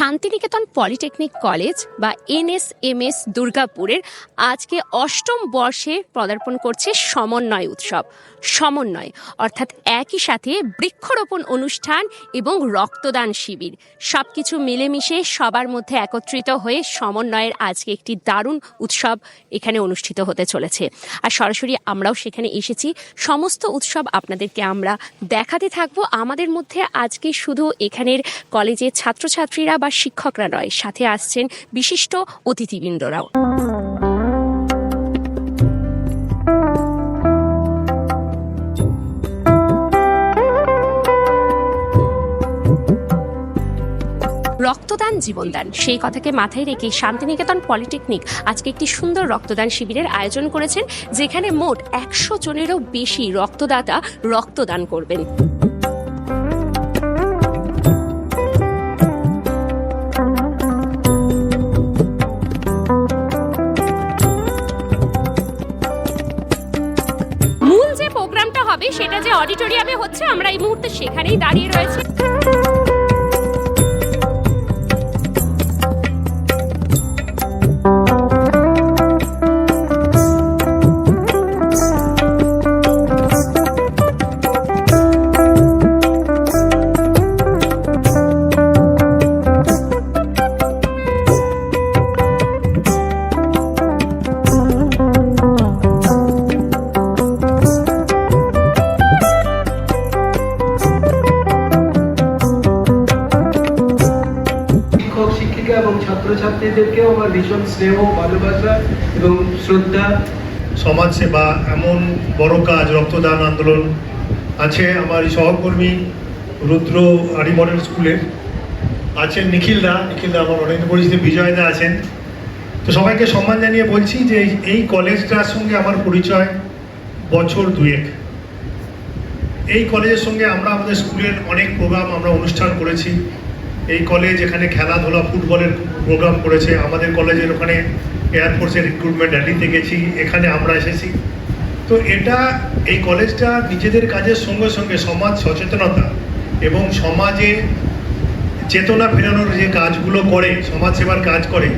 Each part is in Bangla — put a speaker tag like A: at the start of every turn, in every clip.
A: শান্তিনিকেতন পলিটেকনিক কলেজ বা এনএসএমএস দুর্গাপুরের আজকে অষ্টম বর্ষে পদার্পণ করছে সমন্বয় উৎসব। সমন্বয়, অর্থাৎ একই সাথে বৃক্ষরোপণ অনুষ্ঠান এবং রক্তদান শিবির। সব কিছু মিলেমিশে সবার মধ্যে একত্রিত হয়ে সমন্বয়ের আজকে একটি দারুণ উৎসব এখানে অনুষ্ঠিত হতে চলেছে। আর সরাসরি আমরাও সেখানে এসেছি। সমস্ত উৎসব আপনাদেরকে আমরা দেখাতে থাকব। আমাদের মধ্যে আজকে শুধু এখানের কলেজের ছাত্রছাত্রীরা বা শিক্ষকরা নয়, সাথে আসছেন বিশিষ্ট অতিথিবৃন্দরাও। রক্তদান জীবনদান সেই কথাকে মাথায় রেখে শান্তিনিকেতন পলিটেকনিক আজকে একটি সুন্দর রক্তদান শিবিরের আয়োজন করেছেন, যেখানে মোট একশো জনেরও বেশি রক্তদাতা রক্তদান করবেন। অডিটোরিয়ামে হচ্ছে আমরা এই মুহূর্তে সেখানেই দাঁড়িয়ে রয়েছে।
B: ছাত্রছাত্রীদেরকেও আমার ভীষণ স্নেহ, ভালোবাসা এবং শ্রদ্ধা।
C: সমাজসেবা এমন বড় কাজ, রক্তদান আন্দোলন আছে আমার সহকর্মী রুদ্র আরি মডেল স্কুলের আছেন নিখিলদা নিখিলদা আমার অনেক পরিচিত, বিজয়দা আছেন। তো সবাইকে সম্মান জানিয়ে বলছি যে এই কলেজটার সঙ্গে আমার পরিচয় বছর দুয়েক। এই কলেজের সঙ্গে আমরা আমাদের স্কুলের অনেক প্রোগ্রাম আমরা অনুষ্ঠান করেছি। এই কলেজ এখানে খেলাধুলা, ফুটবলের প্রোগ্রাম করেছে। আমাদের কলেজের ওখানে এয়ারফোর্সের রিক্রুটমেন্ট র্যালিতে গেছি এখানে আমরা এসেছি। তো এটা, এই কলেজটা নিজেদের কাজের সঙ্গে সঙ্গে সমাজ সচেতনতা এবং সমাজে চেতনা ফেরানোর যে কাজগুলো করে, সমাজ সেবার কাজ করে,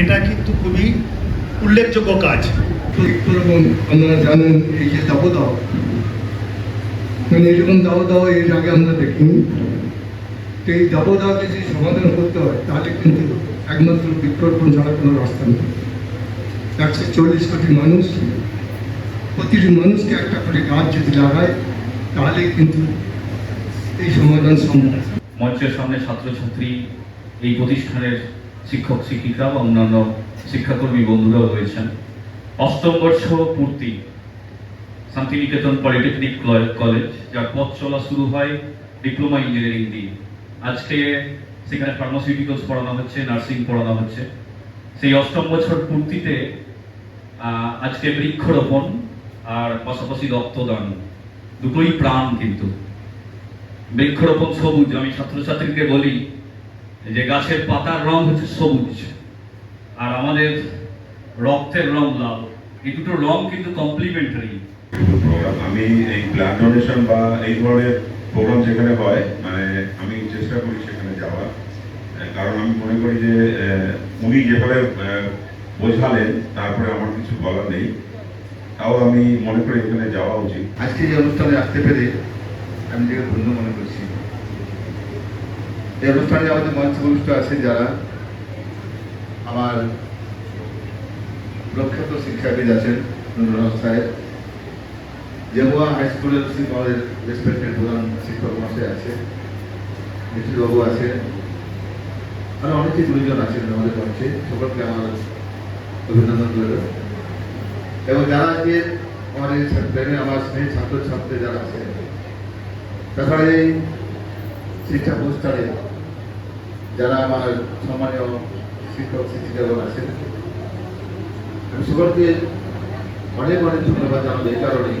C: এটা কিন্তু খুবই উল্লেখযোগ্য কাজ।
D: আপনারা জানেন এই যে দাবদাহ? মানে এরকম দাবদাহ এর আগে আমরা দেখিনি। এই দাবদাহকে যদি সমাধান করতে হয়, তাহলে কিন্তু একমাত্র বিক্ষোভন ছাড়া কোনো রাস্তা নেই। একশো চল্লিশ কোটি মানুষ, প্রতিটি মানুষকে একটা করে গাছ যদি লাগায় তাহলে কিন্তু এই সমাধান সম্ভব।
E: মঞ্চের সামনে ছাত্রছাত্রী, এই প্রতিষ্ঠানের শিক্ষক, শিক্ষিকা বা অন্যান্য শিক্ষাকর্মী বন্ধুরাও রয়েছেন। অষ্টম বর্ষ পূর্তি, শান্তিনিকেতন পলিটেকনিক কলে- কলেজ, যার পথ চলা শুরু হয় ডিপ্লোমা ইঞ্জিনিয়ারিং দিয়ে। আজকে সেখানে ফার্মাসিউটিক্যালস পড়ানো হচ্ছে নার্সিং পড়ানো হচ্ছে। সেই অষ্টম বছর পূর্তিতে আজকে বৃক্ষরোপণ আর পাশাপাশি রক্তদান। দুটোই প্রাণ কিন্তু। বৃক্ষরোপণ সবুজ। আমি ছাত্রছাত্রীকে বলি যে গাছের পাতার রং হচ্ছে সবুজ আর আমাদের রক্তের রং লাল। এই দুটো রং কিন্তু কমপ্লিমেন্টারি
F: আমি এই ব্লাড ডোনেশন বা এই ধরনের প্রোগ্রাম যেখানে হয় মানে আমি চেষ্টা করি সেখানে যাওয়ার। কারণ আমি মনে করি যে উনি যেভাবে বোঝালেন, তারপরে আমার কিছু বলার নেই। তাও আমি মনে করি এখানে যাওয়া উচিত।
G: আজকে এই অনুষ্ঠানে আসতে পেরে আমি নিজেকে ধন্য মনে করছি। এই অনুষ্ঠানে আমাদের মঞ্চভূষ্ট আছে যারা, আমার প্রখ্যাত শিক্ষাবিদ আছেন নুরুল সাহেব। জেহুয়া হাই স্কুলের প্রধান শিক্ষক মহাশয় আছে। বাবু আছে আরও অনেকেই গুরুজন আছেন আমাদের মঞ্চে। সকলকে আমার অভিনন্দন রইল। এবং যারা আজকে আমার এই প্রেমে আমার স্নেহ ছাত্র ছাত্রী যারা আছে তাছাড়া এই শিক্ষা অনুষ্ঠানে যারা আমার সম্মানীয় শিক্ষক, শিক্ষিকাগণ আছেন, আমি সকলকে অনেক অনেক ধন্যবাদ জানাব এই কারণেই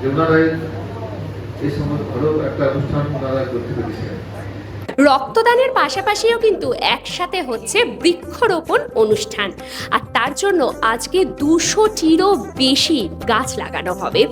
G: যে ওনারাই
A: রক্তদানের পাশাপাশিও কিন্তু একসাথে হচ্ছে বৃক্ষরোপণ অনুষ্ঠান। আর তার জন্য আজকে দুশোটিরও বেশি গাছ লাগানো হবে।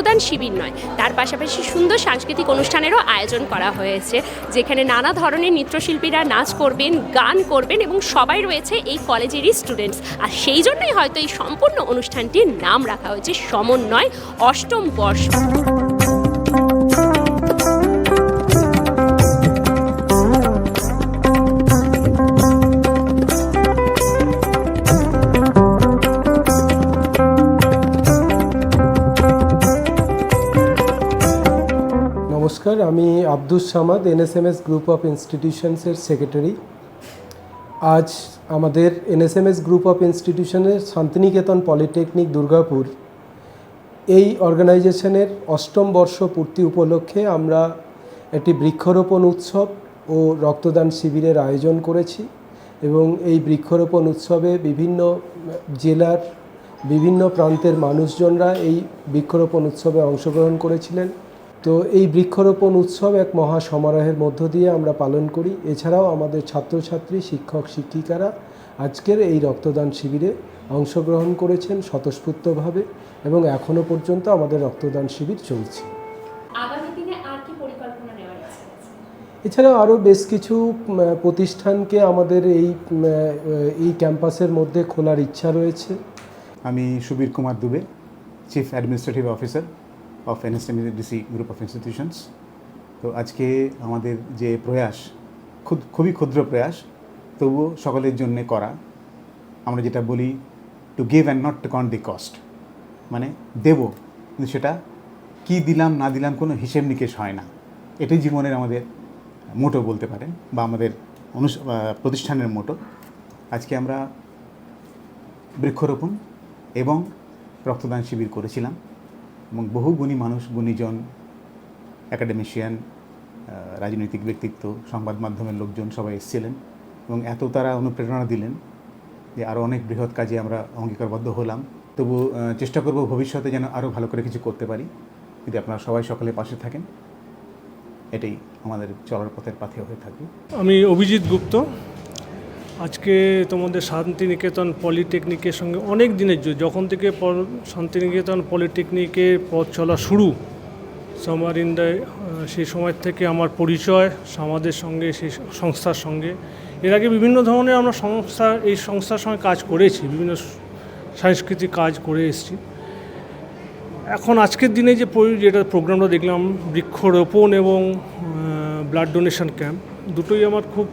A: রক্তদান শিবির নয়। তার পাশাপাশি সুন্দর সাংস্কৃতিক অনুষ্ঠানেরও আয়োজন করা হয়েছে, যেখানে নানা ধরনের নৃত্যশিল্পীরা নাচ করবেন, গান করবেন এবং সবাই রয়েছে এই কলেজেরই স্টুডেন্টস আর সেই জন্যই হয়তো এই সম্পূর্ণ অনুষ্ঠানটির নাম রাখা হয়েছে সমন্বয় অষ্টম বর্ষ।
H: নমস্কার, আমি Abdus Samad, NSMS group of ইনস্টিটিউশনসের secretary. আজ আমাদের এনএসএমএস গ্রুপ অফ ইনস্টিটিউশনের শান্তিনিকেতন পলিটেকনিক দুর্গাপুর এই অর্গানাইজেশনের অষ্টম বর্ষ পূর্তি উপলক্ষে আমরা একটি বৃক্ষরোপণ উৎসব ও রক্তদান শিবিরের আয়োজন করেছি এবং এই বৃক্ষরোপণ উৎসবে বিভিন্ন জেলার বিভিন্ন প্রান্তের মানুষজনরা এই বৃক্ষরোপণ উৎসবে অংশগ্রহণ করেছিলেন। তো এই বৃক্ষরোপণ উৎসব এক মহা সমারোহের মধ্য দিয়ে আমরা পালন করি। এছাড়াও আমাদের ছাত্রছাত্রী শিক্ষক শিক্ষিকারা আজকের এই রক্তদান শিবিরে অংশগ্রহণ করেছেন স্বতঃস্ফূর্তভাবে এবং এখনও পর্যন্ত আমাদের রক্তদান শিবির চলছে।
A: আগামী দিনে আর কি পরিকল্পনা নেওয়ার আছে?
H: এছাড়াও আরও বেশ কিছু প্রতিষ্ঠানকে আমাদের এই এই ক্যাম্পাসের মধ্যে খোলার ইচ্ছা রয়েছে।
I: আমি Subir Kumar Dubey chief administrative officer of NSMDC group of institutions তো আজকে আমাদের যে প্রয়াস খুব খুবই ক্ষুদ্র প্রয়াস, তবুও সকলের জন্য করা। আমরা যেটা বলি to give and not to count the cost মানে দেব, কিন্তু সেটা কি দিলাম, না দিলাম কোনো হিসেব নিকেশ হয় না। এটাই জীবনের আমাদের মোটো বলতে পারেন, বা আমাদের অনুষ প্রতিষ্ঠানের মোটো। আজকে আমরা বৃক্ষরোপণ এবং রক্তদান শিবির করেছিলাম। এবং বহু গুণী মানুষ, গুণীজন অ্যাকাডেমিশিয়ান রাজনৈতিক ব্যক্তিত্ব, সংবাদ মাধ্যমের লোকজন সবাই এসেছিলেন এবং এত তারা অনুপ্রেরণা দিলেন যে আরও অনেক বৃহৎ কাজে আমরা অঙ্গীকারবদ্ধ হলাম। তবু চেষ্টা করব ভবিষ্যতে যেন আরও ভালো করে কিছু করতে পারি। যদি আপনারা সবাই সকলে পাশে থাকেন, এটাই আমাদের চলার পথের পাথে হয়ে থাকবে।
J: আমি অভিজিৎ গুপ্ত আজকে তোমাদের শান্তিনিকেতন পলিটেকনিকের সঙ্গে অনেক দিনের যখন থেকে শান্তিনিকেতন পলিটেকনিকের পথ চলা শুরু সামার ইন্ডায় সেই সময় থেকে আমার পরিচয়, সমাজের সঙ্গে, সেই সংস্থার সঙ্গে। এর আগে বিভিন্ন ধরনের আমরা সংস্থা, এই সংস্থার সঙ্গে কাজ করেছি, বিভিন্ন সাংস্কৃতিক কাজ করে এসেছি। এখন আজকের দিনে যে যেটা প্রোগ্রামটা দেখলাম, বৃক্ষরোপণ এবং ব্লাড ডোনেশন ক্যাম্প, দুটোই আমার খুব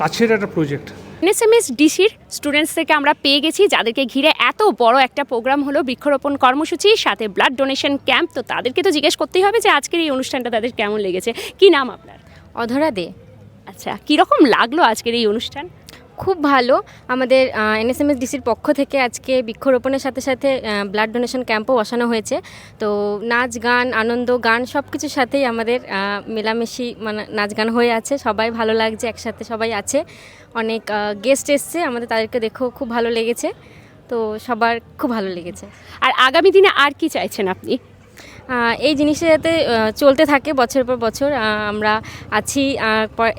J: কাছের একটা প্রজেক্ট
A: এনএসএমএস ডিসির স্টুডেন্টস থেকে আমরা পেয়ে গেছি যাদেরকে ঘিরে এত বড় একটা প্রোগ্রাম হলো বৃক্ষরোপণ কর্মসূচি সাথে ব্লাড ডোনেশন ক্যাম্প তো তাদেরকে তো জিজ্ঞেস করতেই হবে যে আজকের এই অনুষ্ঠানটা তাদের কেমন লেগেছে। কি নাম আপনার?
K: অধরা দে।
A: আচ্ছা কীরকম লাগল আজকের এই অনুষ্ঠান?
K: খুব ভালো। আমাদের এনএসএমএস ডিসির পক্ষ থেকে আজকে বৃক্ষরোপণের সাথে সাথে ব্লাড ডোনেশন ক্যাম্পও বসানো হয়েছে। তো নাচ, গান, আনন্দ, গান সব কিছুর সাথেই আমাদের মেলামেশি মানে নাচ গান হয়ে আছে। সবাই ভালো লাগছে, একসাথে সবাই আছে। অনেক গেস্ট এসছে। আমাদের তাদেরকে দেখেও খুব ভালো লেগেছে। তো সবার খুব ভালো লেগেছে।
A: আর আগামী দিনে আর কি চাইছেন আপনি?
K: এই জিনিসটা যাতে চলতে থাকে বছর পর বছর আমরা আছি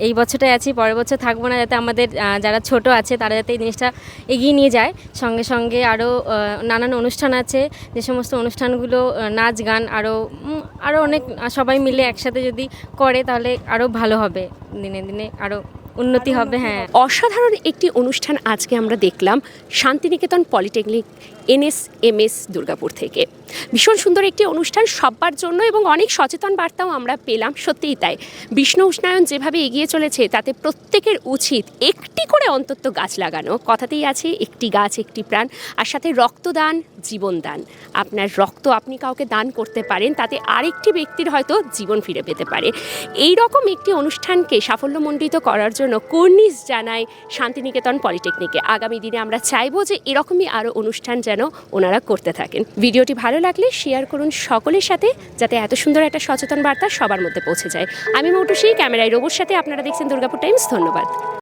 K: এই বছরটাই আছি, পরের বছর থাকব না, যাতে আমাদের যারা ছোট আছে, তারা যাতে এই জিনিসটা এগিয়ে নিয়ে যায়। সঙ্গে সঙ্গে আরও নানান অনুষ্ঠান আছে, যে সমস্ত অনুষ্ঠানগুলো নাচ, গান আরও আরও অনেক সবাই মিলে একসাথে যদি করে, তাহলে আরও ভালো হবে। দিনে দিনে আরও উন্নতি হবে হ্যাঁ।
A: অসাধারণ একটি অনুষ্ঠান আজকে আমরা দেখলাম শান্তিনিকেতন পলিটেকনিক এনএসএমএস দুর্গাপুর থেকে। ভীষণ সুন্দর একটি অনুষ্ঠান সবার জন্য এবং অনেক সচেতন বার্তাও আমরা পেলাম, সত্যিই তাই। বিষ্ণু উষ্ণায়ন যেভাবে এগিয়ে চলেছে, তাতে প্রত্যেকের উচিত একটি করে অন্তত গাছ লাগানো। কথাতেই আছে, একটি গাছ, একটি প্রাণ। আর সাথে রক্তদান জীবনদান আপনার রক্ত আপনি কাউকে দান করতে পারেন, তাতে আরেকটি ব্যক্তির হয়তো জীবন ফিরে পেতে পারে। এই রকম একটি অনুষ্ঠানকে সাফল্যমণ্ডিত করার জন্য কর্নিশ জানায় শান্তিনিকেতন পলিটেকনিকে। আগামী দিনে আমরা চাইব যে এরকমই আরও অনুষ্ঠান যেন ওনারা করতে থাকেন। ভিডিওটি ভালো লাগলে শেয়ার করুন সকলের সাথে, যাতে এত সুন্দর একটা সচেতন বার্তা সবার মধ্যে পৌঁছে যায়। আমি মৌটুসি ক্যামেরায় রোবর সাথে আপনারা দেখছেন দুর্গাপুর টাইমস। ধন্যবাদ।